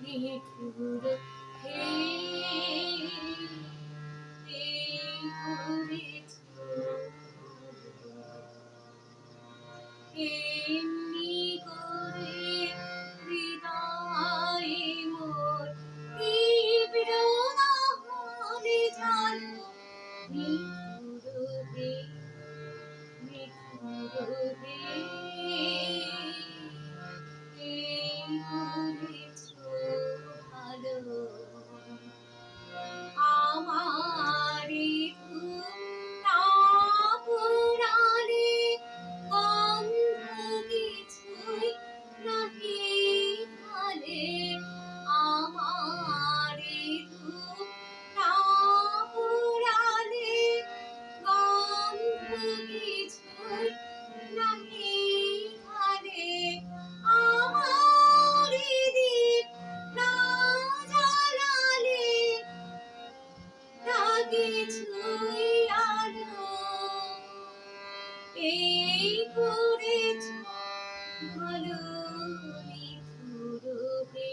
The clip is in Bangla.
ত্রিপুর হে ত্রিপুর কিছুই আর এই করেছ ভালো নিথুরবে